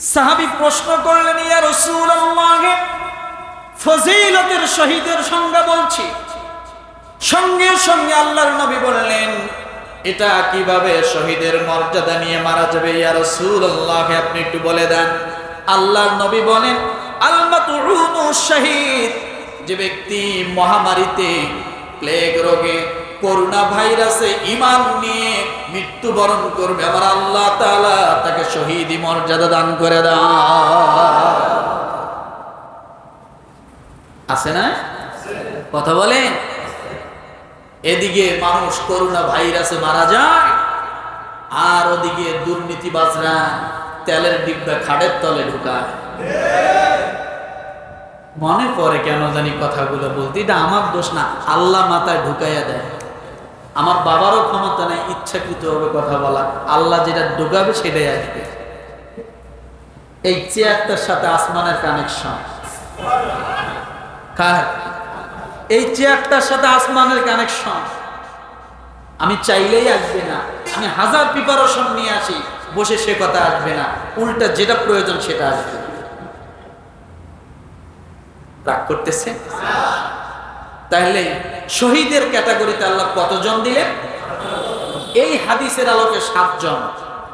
সাহাবি প্রশ্ন করলেন, ইয়া রাসূলুল্লাহ, ফজিলতের শহীদের সংজ্ঞা বলছি। সঙ্গে সঙ্গে আল্লাহর নবী বললেন, এটা কীভাবে শহীদের মর্যাদা নিয়ে মারা যাবে, ইয়া রাসূলুল্লাহ, আপনি একটু বলে দেন। আল্লাহর নবী বলেন শহীদ, যে ব্যক্তি মহামারীতে প্লেগ রোগে করোনা ভাইরাসে ইমান নিয়ে মৃত্যুবরণ করবে। আমার আল্লাহ তাআলা তাকে শহীদি মর্যাদা দান করে দান আছে না? কথা বলেন এদিকে মানুষ করোনা ভাইরাসে মারা যায়, আর ওদিকে দুর্নীতিবাজরা তেলের ডিব্বা খাটের তলে ঢুকায়। মনে পড়ে কেন জানি কথাগুলো বলতে, এটা আমার দোষ না, আল্লাহ মাথায় ঢুকাইয়া দেয়। আমার বাবারও ক্ষমতা নেই ইচ্ছাকৃত হবে কথা বলা। আল্লাহ যেটা ঢুকাবে সেটাই আসবে। এই চেয়ারটার সাথে আসমানের কানেকশন এই চেয়ারটার সাথে আসমানের কানেকশন আমি চাইলেই আসবে না। আমি হাজার প্রিপারেশন নিয়ে আসি, বসে সে কথা আসবে না। উল্টা যেটা প্রয়োজন সেটা আসবে। রাগ করতেছে? তাহলে শহীদের ক্যাটাগরিতে আল্লাহ কতজন দিলেন? এই হাদিসের আলোকে সাতজন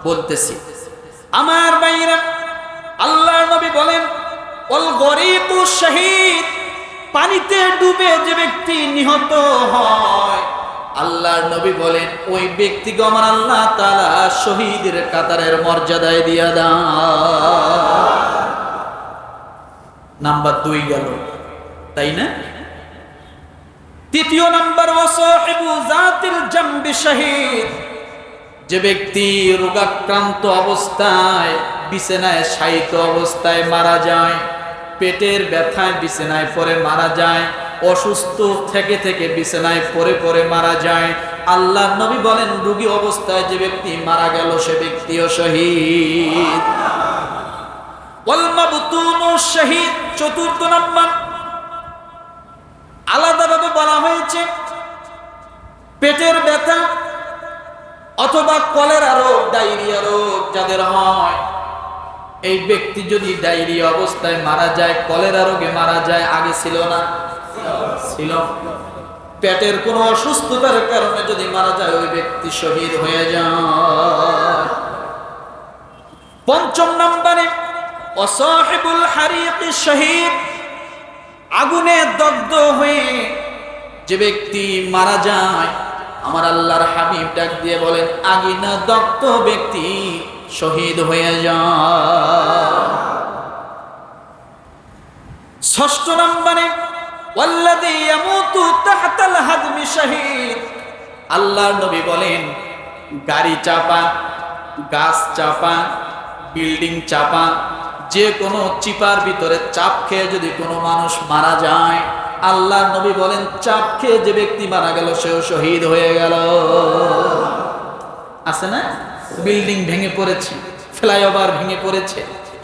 বলতেছি। আমার বাইরা আল্লাহ নবী বলেন অল গরিব পানিতে ডুবে যে ব্যক্তি নিহত হয়। আল্লাহর নবী বলেন, ওই ব্যক্তিকে আমার আল্লাহ তাআলা শহীদের কাতারের মর্যাদায় দিয়া দান নাম্বার দুই গেল। তাই না? তৃতীয় নাম্বার যে ব্যক্তি রোগাক্রান্ত অবস্থায়, বিছানায় শায়িত অবস্থায় মারা যায়, পেটের ব্যথায় বিছানায় পরে মারা যায়, অসুস্থ থেকে থেকে বিছানায় পরে পরে মারা যায়, আল্লাহ নবী বলেন, রোগী অবস্থায় যে ব্যক্তি মারা গেল, সে ব্যক্তিও শহীদ। শহীদ, চতুর্থ নাম্বার। হয়েছে পেটের ব্যথা অথবা কলেরা রোগ, ডায়রিয়া রোগ যাদের হয়। এই ব্যক্তি যদি ডায়রিয়া অবস্থায় মারা যায়, কলেরা রোগে মারা যায়, আগে ছিল না? ছিল। পেটের কোনো অসুস্থতার কারণে যদি মারা যায়, ওই ব্যক্তি শহীদ হয়ে যায়। পঞ্চম নম্বরে, অসাহেবুল হারিক শহীদ আগুনে দগ্ধ হয়ে যে ব্যক্তি মারা যায়, আমার আল্লাহর হাবিব ডাক দিয়ে বলেন আগুনে দত্ত ব্যক্তি শহীদ হয়ে যায় ষষ্ঠ নম্বরে আল্লাহর নবী বলেন, গাড়ি চাপা, গাছ চাপা, বিল্ডিং চাপা, যে কোনো চিপার ভিতরে চাপ খেয়ে যদি কোনো মানুষ মারা যায় আল্লাহ নবী বলেন, চাপ খেয়ে যে ব্যক্তি মারা গেল, সেও শহীদ হয়ে গেল। আছে না? বিল্ডিং ভেঙে পড়েছে, ফ্লাইওভার ভেঙে পড়েছে,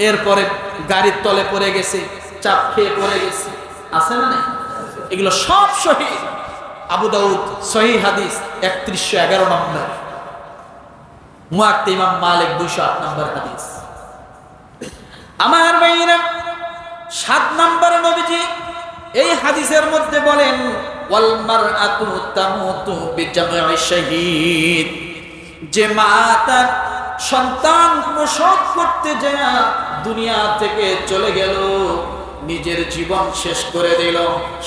এরপরে গাড়ির তলে পড়ে গেছে, চাপ খেয়ে পড়ে গেছে। আছে না এগুলো সব শহীদ। আবু দাউদ, সহি হাদিস, একত্রিশশো এগারো নম্বর। মুয়াক্তে মালিক দুশো আট নম্বর হাদিস। আমার ভাইরা সাত নম্বর নবীজি এই হাদিসের মধ্যে বলেন যে মা তার সন্তান প্রসব করতে যায় দুনিয়া থেকে চলে গেল, নিজের জীবন শেষ করে দিল।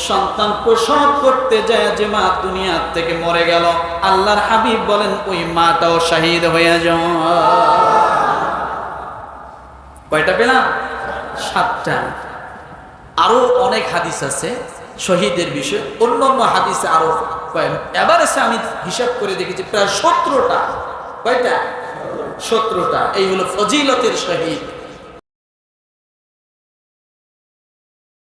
সন্তান প্রসব করতে যায় যে মা দুনিয়া থেকে মরে গেল, আল্লাহর হাবিব বলেন, ওই মাটাও শাহিদ হয়ে যায় কয়টা পেলাম? সাতটা। আরও অনেক হাদিস আছে, শহীদের বিষয়ে। অন্য অন্য হাদিসে আরও এবার এসে আমি হিসাব করে দেখেছি, প্রায় সতেরোটা। কয়টা? সতেরোটা। এই হলো ফজিলতের শহীদ।